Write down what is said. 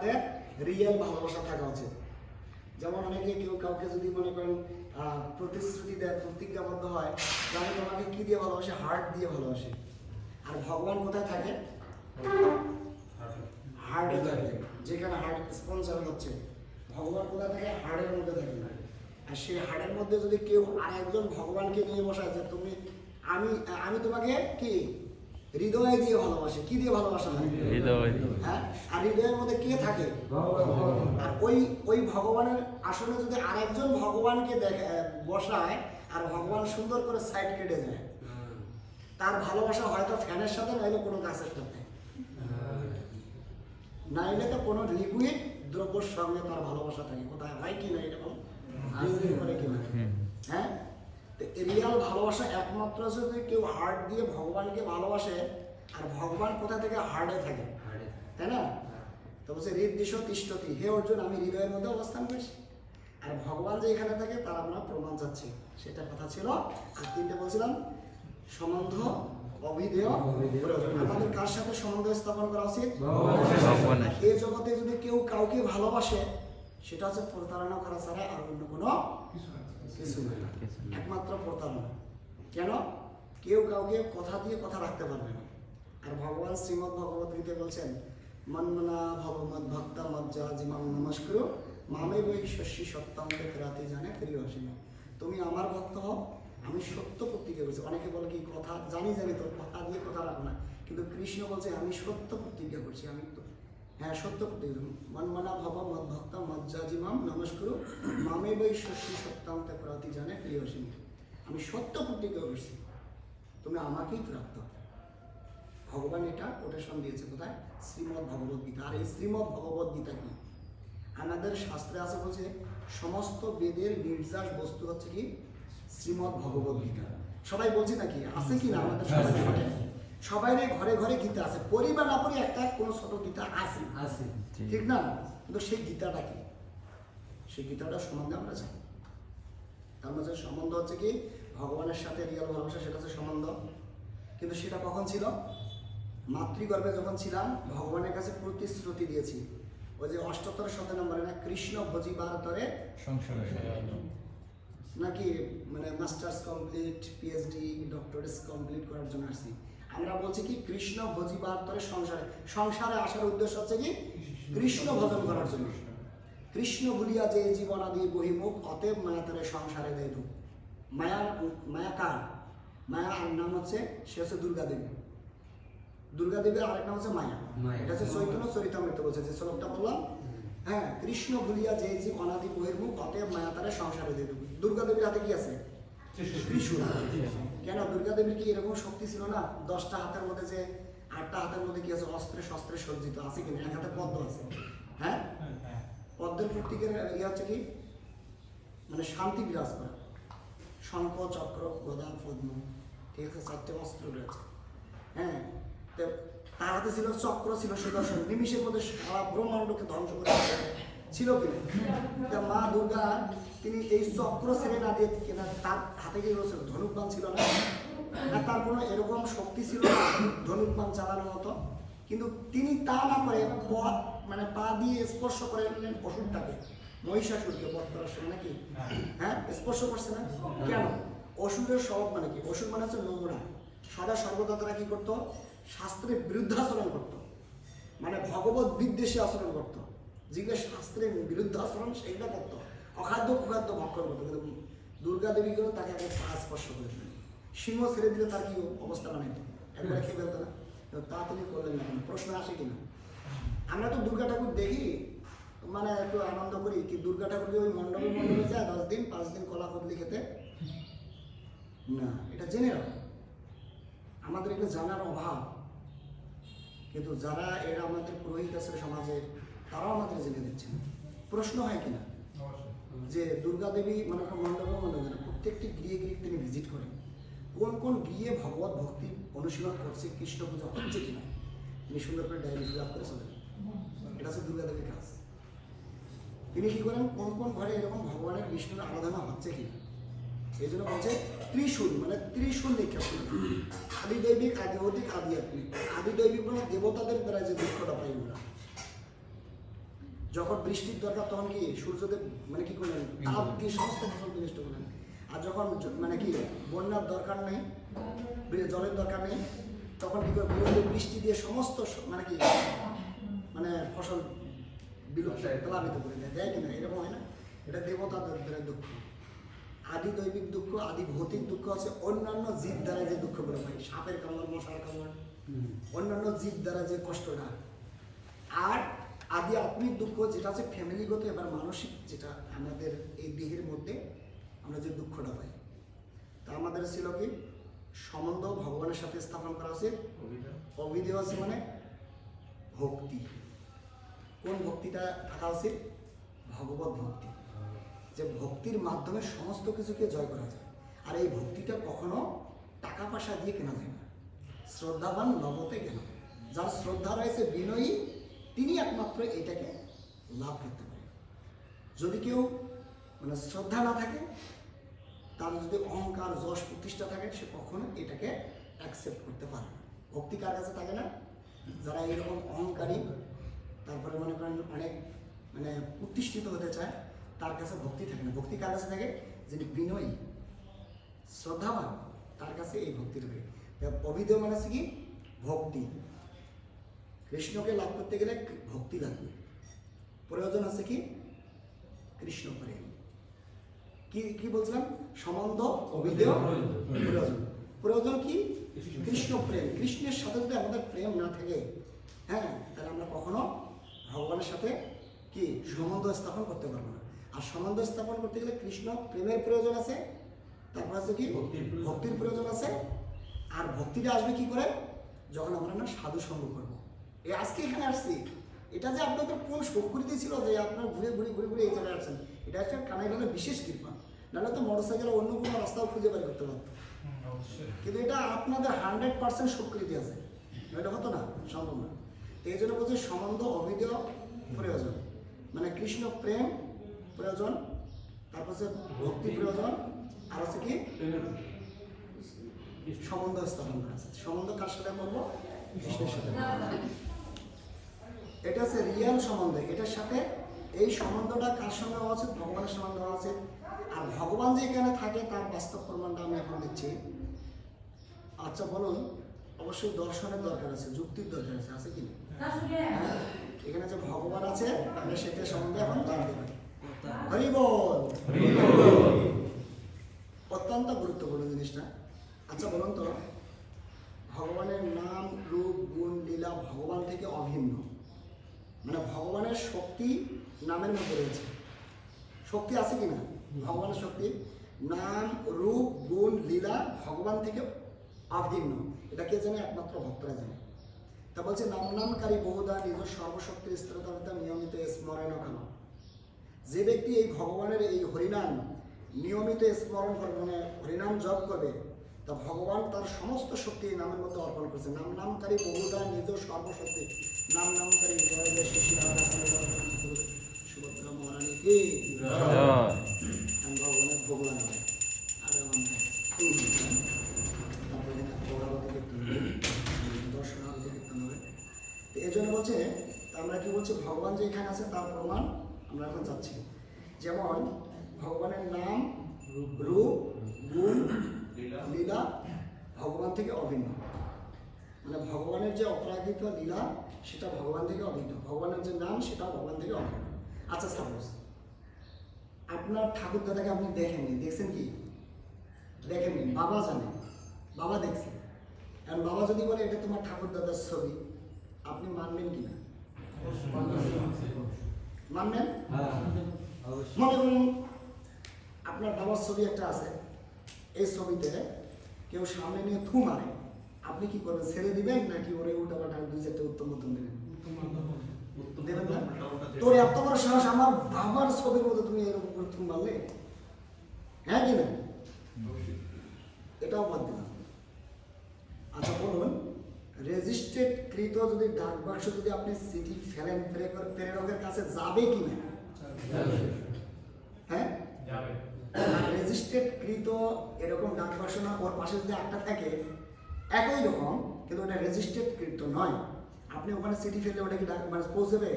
আমাদের রিয়েল ভালোবাসা থাকা উচিত যেমন অনেকে কেউ কাউকে যদি মনে করেন প্রতিশ্রুতি দেয় প্রতিজ্ঞাবদ্ধ হয় আমি তোমাকে কি দিয়ে ভালোবাসি? হার্ট দিয়ে ভালোবাসি। আর ভগবান কোথায় থাকে? হার্টে থাকে। যেখানে হার্ট স্পন্সর হচ্ছে। ভগবান কোথায় থাকে? হার্টের মধ্যে থাকে। আর সেই হার্টের মধ্যে যদি কেউ আর একজন ভগবানকে নিয়ে বসায় যে তুমি আমি আমি তোমাকে কি হৃদয় দিয়ে ভালোবাসি কি দিয়ে ভালোবাসা হয়? হৃদয় হ্যাঁ? আর হৃদয়ের মধ্যে কে থাকে? আর ওই ওই ভগবানের আসলে যদি আরেকজন ভগবানকে দেখে বসায় আর ভগবান সুন্দর করে সাইড কেটে যায় তার ভালোবাসা হয়তো ফ্যানের সাথে নাইলে কোনো গাছের সাথে। নাইলে তো কোনো লিকুইড দ্রব্যর সঙ্গে তার ভালোবাসা থাকে। কোথায়? হয় কি না এরকম হ্যাঁ? রিয়াল ভালোবাসা একমাত্র যদি কেউ হার্ট দিয়ে ভগবানকে ভালোবাসে আর ভগবান কোথা থেকে হার্টে থাকে? তাই না? তো বলছে হৃদৃশ তিষ্ঠতি হে অর্জুন আমি হৃদয়ের মধ্যে অবস্থান করছি। আর ভগবান যে এখানে থাকে তার আমরা প্রমাণ যাচ্ছে। সেটা কথা ছিল। আর তিনটে বলছিলাম সম্বন্ধ আমাদের কার সাথে সম্বন্ধ স্থাপন করা উচিত? এই জগতে যদি কেউ কাউকে ভালোবাসে সেটা হচ্ছে প্রতারণা করা ছাড়া আর অন্য কোনো কিছু একমাত্র প্রতারণা। কেন? কেউ কাউকে কথা দিয়ে কথা রাখতে পারবে না। আর ভগবান শ্রীমদ ভগবত গীতে বলছেন মন্মনা ভগবত ভক্ত মজ্জা জিমাম নমস্কার। মামে বই শস্যি সত্তম রাতে জানে প্রিয় অসীমা তুমি আমার ভক্ত হও আমি সত্য প্রতিজ্ঞা করছি। অনেকে বলে কি কথা জানি জানি তোর কথা দিয়ে কথা রাখো না। কিন্তু কৃষ্ণ বলছে আমি সত্য প্রতিজ্ঞা করছি আমি তো হ্যাঁ সত্য মনমনা ভব মদ ভক্ত মজ্জাজিমাম নমস্কার। মামে বৈ শস্যি সত্যান্তে প্রতি জানে প্রিয় অসীমা আমি সত্য প্রতিজ্ঞা করছি তুমি আমাকেই প্রাপ্ত। ভগবান এটা কোটেশন দিয়েছে কোথায়? শ্রীমদ ভগবত গীতা। আর এই শ্রীমদ ভগবত গীতা কি? আমাদের শাস্ত্রে আছে বলছে, সমস্ত বেদের নির্যাস বস্তু হচ্ছে কি? শ্রীমদ ভগবত গীতা। সবাই বলছি নাকি? আছে কি না আমাদের ঘরে সবাই ঘরে ঘরে গীতা আছে। পরিবার না পরি একটা কোনো ছোট গীতা আছে। জি। ঠিক। না? কিন্তু সেই গীতাটা কি? সেই গীতাটা সম্বন্ধে আমরা জানি। তার মাঝে সম্বন্ধ হচ্ছে কি? ভগবানের সাথে রিয়াল ভালোবাসা সেটা হচ্ছে সম্বন্ধ। কিন্তু সেটা কখন ছিল? মাতৃগর্ভে যখন ছিলাম ভগবানের কাছে প্রতিশ্রুতি দিয়েছি। ওই যে অষ্টোত্তর শত নম্বরে না কৃষ্ণ ভোজি ভারতরে নাকি মানে masters complete PhD doctorates complete করার জন্য আসছি। আমরা বলছি কি কৃষ্ণ ভোজি বাহাত্তরে সংসারে। সংসারে আসার উদ্দেশ্য হচ্ছে কি? কৃষ্ণ ভজন করার জন্য। কৃষ্ণ ভুলিয়া যে জীবন আদি বহিমুখ অতএব মায়া তারে সংসারে দেয় দুঃখ মায়ার মায়া কার মায়া আর নাম হচ্ছে সে হচ্ছে দুর্গা দেবী দুর্গা দেবীর আরেক নাম হচ্ছে মায়া। মায়া। এটা হচ্ছে চৈতন্য চরিতামৃত বলছে যে শ্লোকটা বললাম। হ্যাঁ কৃষ্ণ ভুলিয়া যে জীব অনাদি বহির্মুখ অতএব মায়া তারে সংসারে দেবে দুর্গা দেবীর হাতে কি আছে? কি এরকম শক্তি ছিল না? দশটা হাতের মধ্যে যে আটটা হাতের মধ্যে কি আছে? অস্ত্রে শস্ত্রে সজ্জিত আছে কিনা? এক হাতে পদ্ম আছে। হ্যাঁ? পদ্মের ইয়ে হচ্ছে কি? মানে শান্তি বিরাজ করা। শঙ্খ, চক্র, গদা, পদ্ম, ঠিক আছে? চারটে অস্ত্র রয়েছে। হ্যাঁ? তার হাতে ছিল চক্র, ছিল সুদর্শন। নিমিষের মধ্যে সারা ব্রহ্মাণ্ডকে ধ্বংস করে ছিল কিনা মা দুর্গা, তিনি এই চক্র ছেড়ে না দিয়ে কিনা তার হাতে কি রয়েছে ধনুকবান ছিল না। তার কোনো এরকম শক্তি ছিল না ধনুকবান চালানোর মতো। কিন্তু তিনি তা না করে মানে পা দিয়ে স্পর্শ করে নিলেন অসুরটাকে। মহিষাসুরকে বধ করার সময় নাকি? হ্যাঁ স্পর্শ করছে না? কেন? অসুরের স্বভাব মানে কি? অসুর মানে হচ্ছে নোংরা। সদা সর্বদা তারা কি করতো? শাস্ত্রের বিরুদ্ধে আচরণ করতো। মানে ভগবত বিদ্বেষী আচরণ করতো। যেগুলো শাস্ত্রের বিরুদ্ধ আচরণ সেইগুলো করতো অখাদ্য কুখাদ্য ভক্ষণ করতো কিন্তু দুর্গা দেবী গেল তাকে আগে পা স্পর্শ করে দিলেন? সিংহ ছেড়ে দিলে তার কি অবস্থা বানাইতো একবারে খেয়ে ফেলতো না? তা করলেন না প্রশ্ন আসে কিনা? আমরা তো দুর্গা ঠাকুর দেখি মানে একটু আনন্দ করি কি দুর্গা ঠাকুরকে ওই মণ্ডপে মণ্ডপে যায়? দশ দিন, পাঁচ দিন কলা কদলি খেতে? না, এটা জেনে রাখো। আমাদের এগুলো জানার অভাব। কিন্তু যারা এরা আমাদের পুরোহিত আছে সমাজে তারাও আমাদের জেনে দিচ্ছে না। প্রশ্ন হয় কিনা? যে দুর্গা দেবী মানে মণ্ডপে মণ্ডপে প্রত্যেকটি গৃহে গৃহে তিনি ভিজিট করেন। কোন কোন গৃহে ভগবত ভক্তি অনুশীলন করছে কৃষ্ণ পূজা হচ্ছে কিনা? তিনি সুন্দর করে ডায়েরি ফিল আপ করে চলে এটা হচ্ছে দুর্গা দেবীর কাজ। তিনি কি করেন? কোন কোন ঘরে এরকম ভগবানের বিষ্ণুর আরাধনা হচ্ছে কিনা? এই জন্য বলছে ত্রিশূল মানে ত্রিশূল নিক্ষেপ করেন আদি দৈবিক আদি অধিক আদি আদি দৈবিক মানে দেবতাদের দ্বারা যে দুঃখটা পাই আমরা। যখন বৃষ্টির দরকার তখন কি সূর্যদেব মানে কি করলেন? তাপ দিয়ে সমস্ত ফসল বিনষ্ট করলেন। আর যখন মানে কি বন্যার দরকার নেই জলের দরকার নেই তখন কি করে বৃষ্টি দিয়ে সমস্ত মানে কি মানে ফসল বিলুপ্ত প্লাবিত করে দেয়। দেয় কিনা? এরকম হয় না? এটা দেবতাদের দ্বারা দুঃখ। আদি দৈবিক দুঃখ আদি ভৌতিক দুঃখ আছে। অন্যান্য জীব দ্বারা যে দুঃখগুলো হয় সাপের কামড় মশার কামড় অন্যান্য জীব দ্বারা যে কষ্টটা। আর আদি আত্মিক দুঃখ যেটা আছে ফ্যামিলিগত এবার মানসিক যেটা আমাদের এই দেহের মধ্যে আমরা যে দুঃখটা পাই। তা আমাদের ছিল কি? সম্বন্ধ ভগবানের সাথে স্থাপন করা উচিত অভিধেয় আছে মানে ভক্তি। কোন ভক্তিটা থাকা উচিত? ভগবত ভক্তি। যে ভক্তির মাধ্যমে সমস্ত কিছুকে জয় করা যায়। আর এই ভক্তিটা কখনো টাকা পয়সা দিয়ে কেনা যায় না। শ্রদ্ধাবান নবতে কেনা। যার শ্রদ্ধা রয়েছে বিনয়ী তিনি একমাত্র এটাকে লাভ করতে পারে যদি কেউ মানে শ্রদ্ধা না থাকে, তার যদি অহংকার, যশ প্রতিষ্ঠা থাকে, সে কখনো এটাকে অ্যাকসেপ্ট করতে পারে না। ভক্তি কার কাছে থাকে না? যারা এইরকম অহংকারী, তারপরে মনে করেন অনেক মানে প্রতিষ্ঠিত হতে চায়, তার কাছে ভক্তি থাকে না। ভক্তি কার কাছে থাকে? যিনি বিনয়ী, শ্রদ্ধাবান, তার কাছে এই ভক্তি থাকে অভিধেয় মানে কি? ভক্তি। কৃষ্ণকে লাভ করতে গেলে ভক্তি লাগবে। প্রয়োজন আছে কি? কৃষ্ণ প্রেম। কি কি বলছিলাম? সম্বন্ধ অভিধেয় প্রয়োজন। প্রয়োজন। কি? কৃষ্ণ প্রেম। কৃষ্ণের সাথে যদি আমাদের প্রেম না থাকে হ্যাঁ তাহলে আমরা কখনো ভগবানের সাথে কি? সম্বন্ধ স্থাপন করতে পারব না। আর সম্বন্ধ স্থাপন করতে গেলে কৃষ্ণ প্রেমের প্রয়োজন আছে। তারপর আছে কি? ভক্তির প্রয়োজন। ভক্তির প্রয়োজন আছে। আর ভক্তিটা আসবে কি করে? যখন আমরা না সাধু সঙ্গ করব। এই আজকে এখানে আসছি। এটা যে আপনাদের কোন প্রকৃতি ছিল যে আপনার ঘুরে ঘুরে ঘুরে ঘুরে এই জায়গায় আসছেন? এটা হচ্ছে কানাইলালের বিশেষ কৃপা। নাহলে তো মোটর সাইকেলে অন্য কোনো রাস্তাও খুঁজে বের করতে পারতো। কিন্তু এটা আপনাদের হান্ড্রেড পার্সেন্ট স্বীকৃতি আছে। এটা হতো না সম্ভব না। এই জন্য বলছে সম্বন্ধ অভিধেয় প্রয়োজন। মানে কৃষ্ণ প্রেম প্রয়োজন তারপর হচ্ছে ভক্তি প্রয়োজন আর হচ্ছে কি? সম্বন্ধ স্থাপন করা সম্বন্ধ কার সাথে করব? কৃষ্ণের সাথে। এটা হচ্ছে রিয়েল সম্বন্ধ। এটার সাথে এই সম্বন্ধটা কার সঙ্গে হওয়া উচিত? ভগবানের সঙ্গে হওয়া উচিত। আর ভগবান যে এখানে থাকে, তার বাস্তব প্রমাণটা আমি এখন দিচ্ছি। আচ্ছা বলুন, অবশ্যই দর্শনের দরকার আছে, যুক্তির দরকার আছে আছে কি? এখানে যে ভগবান আছে আমরা সেটা সম্বন্ধে এখন জানতে পারি হরি বল অত্যন্ত গুরুত্বপূর্ণ জিনিসটা আচ্ছা বলুন তো ভগবানের নাম রূপ গুণ লীলা ভগবান থেকে অভিন্ন মানে ভগবানের শক্তি নামের মধ্যে রয়েছে শক্তি আছে কি না ভগবানের শক্তি। নাম, রূপ, গুণ, লীলা ভগবান থেকে অভিন্ন। এটা কে জানে? একমাত্র ভক্তরা জানে। তা বলছে নাম নামকারী বহুদা নিজ সর্বশক্তির স্থিরতা নিয়মিত স্মরণ কেন যে ব্যক্তি এই ভগবানের এই হরিনাম নিয়মিত স্মরণ করবে মানে হরিনাম জপ করবে, তা ভগবান তার সমস্ত শক্তি এই নামের মধ্যে অর্পণ করছে। নাম নামকারী বহুদা নিজ সর্বশক্তি নাম নামকারী জয় জয় কে ভগবানের ভগবান আমার এই জন্য বলছে আমরা কি বলছি ভগবান যে এখানে আছে তার প্রমাণ আমরা এখন যাচ্ছি যেমন ভগবানের নাম রূপ গুণ লীলা ভগবান থেকে অভিন্ন মানে ভগবানের যে অপরাজিত লীলা সেটা ভগবান থেকে অভিন্ন ভগবানের যে নাম সেটা ভগবান থেকে অভিন্ন আচ্ছা সাপোজ। আপনার ঠাকুর দাদাকে আপনি দেখেননি, দেখছেন কি? দেখেননি, বাবা জানে, বাবা দেখছে। কারণ বাবা যদি বলে এটা তোমার ঠাকুর দাদার ছবি, আপনি মানবেন কি না মানবেন? মনে করুন, আপনার বাবার ছবি একটা আছে, এই ছবিতে কেউ সামনে নিয়ে থু মারে। আপনি কি করবেন, ছেড়ে দিবেন নাকি ওরে উল্টা পাল্টা দুই চারটে উত্তম মতন দেবেন? তোর এত বড় সাহস আমার বাবার ছবির মতো তুমি এরকম করে থু মারলে? হ্যাঁ কি না? এটাও বাদ দিলাম। আচ্ছা বলুন রেজিস্ট্রেড কৃত যদি ডাক বাক্স যদি আপনি সিটি ফেলেন প্রেরক- প্রেরকের কাছে যাবে কি না? হ্যাঁ? রেজিস্ট্রেড কৃত এরকম ডাক বাক্স না ওর পাশে যদি একটা থাকে একই রকম কিন্তু ওটা রেজিস্ট্রেড কৃত নয়। আপনি ওখানে সিটি ফেললে ওটা কি মানে পৌঁছবে